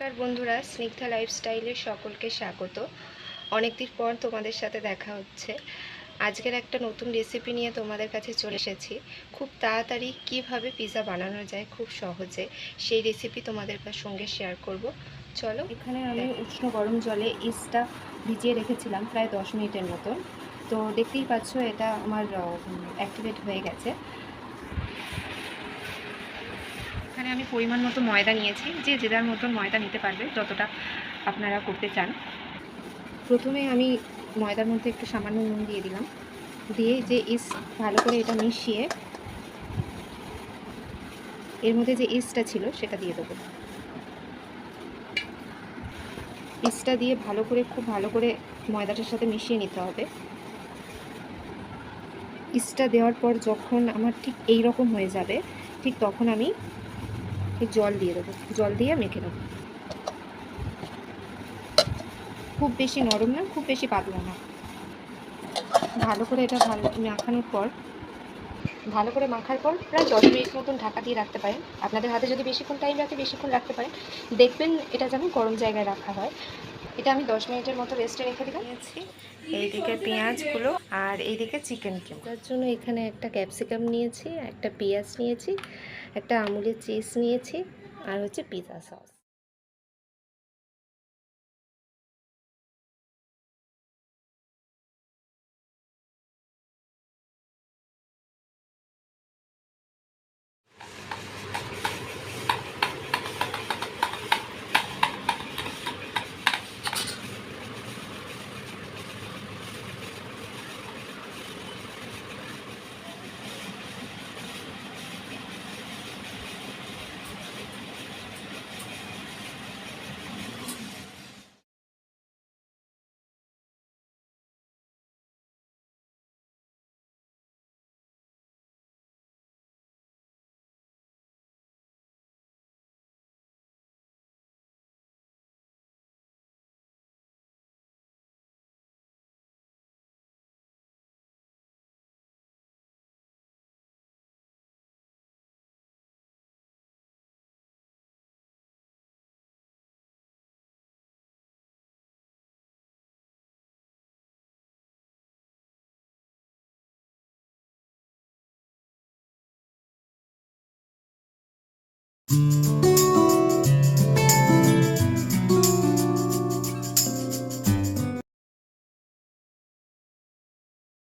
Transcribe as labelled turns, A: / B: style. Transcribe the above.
A: নমস্কার বন্ধুরা, স্নিগ্ধা লাইফস্টাইলে সকলকে স্বাগত। অনেকদিন পর তোমাদের সাথে দেখা হচ্ছে। আজকের একটা নতুন রেসিপি নিয়ে তোমাদের কাছে চলে এসেছি। খুব তাড়াতাড়ি কীভাবে পিৎজা বানানো যায় খুব সহজে, সেই রেসিপি তোমাদের সঙ্গে শেয়ার করব। চলো, এখানে আমি উষ্ণ গরম জলে ইস্টটা ভিজিয়ে রেখেছিলাম প্রায় দশ মিনিটের মতন। তো দেখতেই পাচ্ছ, এটা আমার অ্যাক্টিভেট হয়ে গেছে। এখানে আমি পরিমাণ মতো ময়দা নিয়েছি, যে যে যার মতন ময়দা নিতে পারবে যতটা আপনারা করতে চান। প্রথমে আমি ময়দার মধ্যে একটু সামান্য নুন দিয়ে দিলাম। দিয়ে যে ইস ভালো করে এটা মিশিয়ে এর মধ্যে যে ইস্টটা ছিল সেটা দিয়ে দেবো। ইস্টটা দিয়ে ভালো করে, খুব ভালো করে ময়দাটার সাথে মিশিয়ে নিতে হবে। ইস্টটা দেওয়ার পর যখন আমার ঠিক এই রকম হয়ে যাবে, ঠিক তখন আমি জল দিয়ে দেবো। জল দিয়ে মেখে দেবো খুব বেশি নরম না খুব বেশি পাতলা না। ভালো করে এটা ভালো মাখানোর পর ভালো করে মাখার পর প্রায় দশ মিনিট মতন ঢাকা দিয়ে রাখতে পারেন। আপনাদের হাতে যদি বেশিক্ষণ টাইম রাখে বেশিক্ষণ রাখতে পারেন। দেখবেন এটা যেন গরম জায়গায় রাখা হয়। এটা আমি দশ মিনিটের মতো রেস্টে রেখে দিলাম। এইদিকে পেঁয়াজগুলো আর এইদিকে চিকেন কিউ। তার জন্য এখানে একটা ক্যাপসিকাম নিয়েছি একটা পেঁয়াজ নিয়েছি একটা আমুলের চিজ নিয়েছি আর হচ্ছে পিৎজা সস